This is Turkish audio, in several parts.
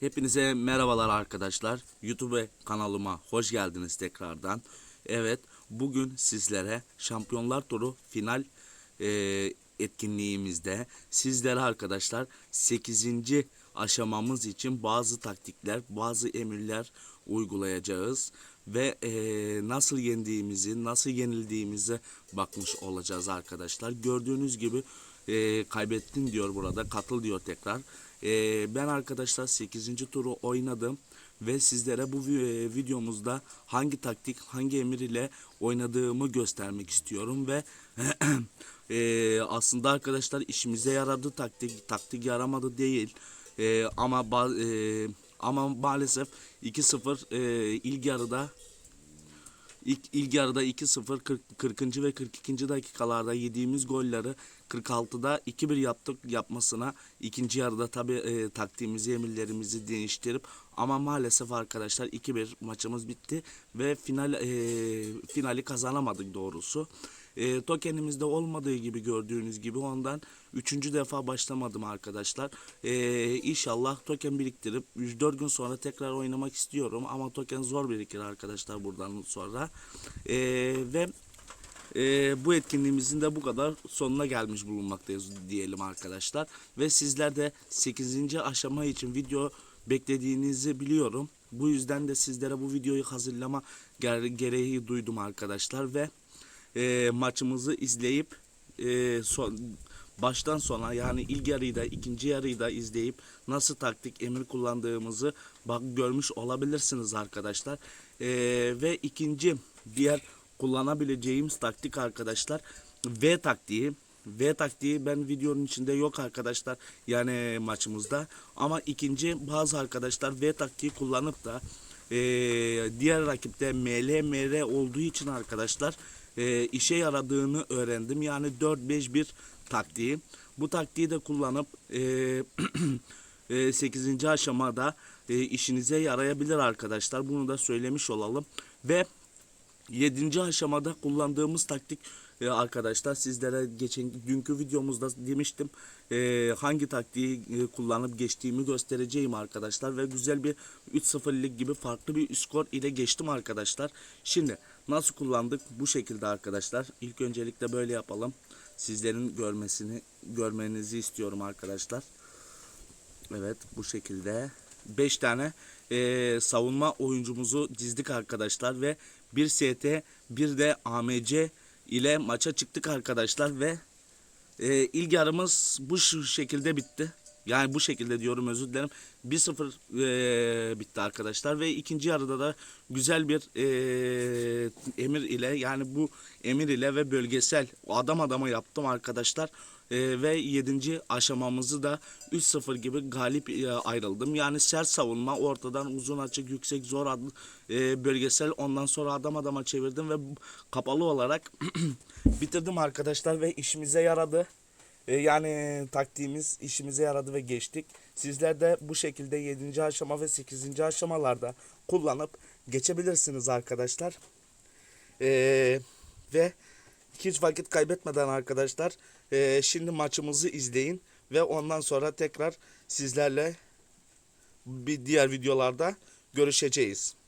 Hepinize merhabalar arkadaşlar. YouTube kanalıma hoş geldiniz tekrardan. Evet, bugün sizlere Şampiyonlar Turu final e, etkinliğimizde sizlere arkadaşlar 8. aşamamız için bazı taktikler, bazı emirler uygulayacağız ve e, nasıl yendiğimizi, nasıl yenildiğimize bakmış olacağız arkadaşlar. Gördüğünüz gibi e, kaybettin diyor burada, katıl diyor tekrar. E, ben arkadaşlar 8. turu oynadım ve sizlere bu e, videomuzda hangi taktik, hangi emir ile oynadığımı göstermek istiyorum ve e, aslında arkadaşlar işimize yaradı taktik, taktik yaramadı değil. E, ama e, ama maalesef 2-0 e, ilk yarıda İlk, ilk yarıda 2-0 40, 40. ve 42. dakikalarda yediğimiz golleri 46'da 2-1 yaptık yapmasına ikinci yarıda tabi e, taktiğimizi emirlerimizi değiştirip ama maalesef arkadaşlar 2-1 maçımız bitti ve final e, finali kazanamadık doğrusu. E, tokenimizde olmadığı gibi gördüğünüz gibi ondan üçüncü defa başlamadım arkadaşlar. E, inşallah token biriktirip 3-4 gün sonra tekrar oynamak istiyorum ama token zor birikir arkadaşlar buradan sonra. E, ve e, bu etkinliğimizin de bu kadar sonuna gelmiş bulunmaktayız diyelim arkadaşlar. Ve sizler de 8. aşama için video beklediğinizi biliyorum. Bu yüzden de sizlere bu videoyu hazırlama gere- gereği duydum arkadaşlar ve e, maçımızı izleyip e, son, baştan sona yani ilk yarıyı da ikinci yarıyı da izleyip nasıl taktik emir kullandığımızı bak görmüş olabilirsiniz arkadaşlar. E, ve ikinci diğer kullanabileceğimiz taktik arkadaşlar V taktiği. V taktiği ben videonun içinde yok arkadaşlar yani maçımızda ama ikinci bazı arkadaşlar V taktiği kullanıp da e, diğer rakipte ML MR olduğu için arkadaşlar e, işe yaradığını öğrendim. Yani 4-5-1 taktiği. Bu taktiği de kullanıp e, 8. aşamada e, işinize yarayabilir arkadaşlar. Bunu da söylemiş olalım. Ve 7. aşamada kullandığımız taktik arkadaşlar sizlere geçen dünkü videomuzda demiştim e, hangi taktiği e, kullanıp geçtiğimi göstereceğim arkadaşlar ve güzel bir 3-0'lık gibi farklı bir skor ile geçtim arkadaşlar. Şimdi nasıl kullandık bu şekilde arkadaşlar. İlk öncelikle böyle yapalım. Sizlerin görmesini görmenizi istiyorum arkadaşlar. Evet bu şekilde 5 tane e, savunma oyuncumuzu dizdik arkadaşlar ve bir ST bir de AMC ile maça çıktık arkadaşlar ve e, ilk yarımız bu şekilde bitti. Yani bu şekilde diyorum özür dilerim. 1-0 e, bitti arkadaşlar ve ikinci yarıda da güzel bir e, emir ile yani bu emir ile ve bölgesel adam adama yaptım arkadaşlar. E, ve 7. aşamamızı da 3-0 gibi galip e, ayrıldım. Yani sert savunma ortadan uzun açık yüksek zor adlı e, bölgesel ondan sonra adam adama çevirdim ve kapalı olarak bitirdim arkadaşlar ve işimize yaradı. E, yani taktiğimiz işimize yaradı ve geçtik. Sizler de bu şekilde 7. aşama ve 8. aşamalarda kullanıp geçebilirsiniz arkadaşlar. E, ve hiç vakit kaybetmeden arkadaşlar e, şimdi maçımızı izleyin ve ondan sonra tekrar sizlerle bir diğer videolarda görüşeceğiz.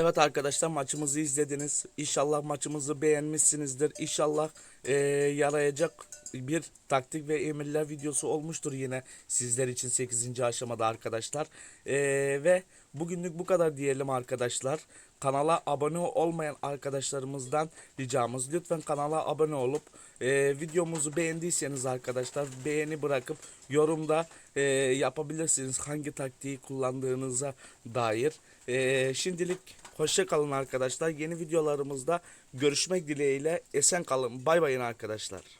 Evet arkadaşlar maçımızı izlediniz. İnşallah maçımızı beğenmişsinizdir. İnşallah eee, yarayacak bir taktik ve emirler videosu olmuştur yine sizler için 8. aşamada arkadaşlar. Eee, ve bugünlük bu kadar diyelim arkadaşlar. Kanala abone olmayan arkadaşlarımızdan ricamız lütfen kanala abone olup eee, videomuzu beğendiyseniz arkadaşlar beğeni bırakıp yorumda eee, yapabilirsiniz hangi taktiği kullandığınıza dair. Eee, şimdilik hoşça kalın arkadaşlar. Yeni videolarımızda görüşmek dileğiyle esen kalın. Bay bayın arkadaşlar.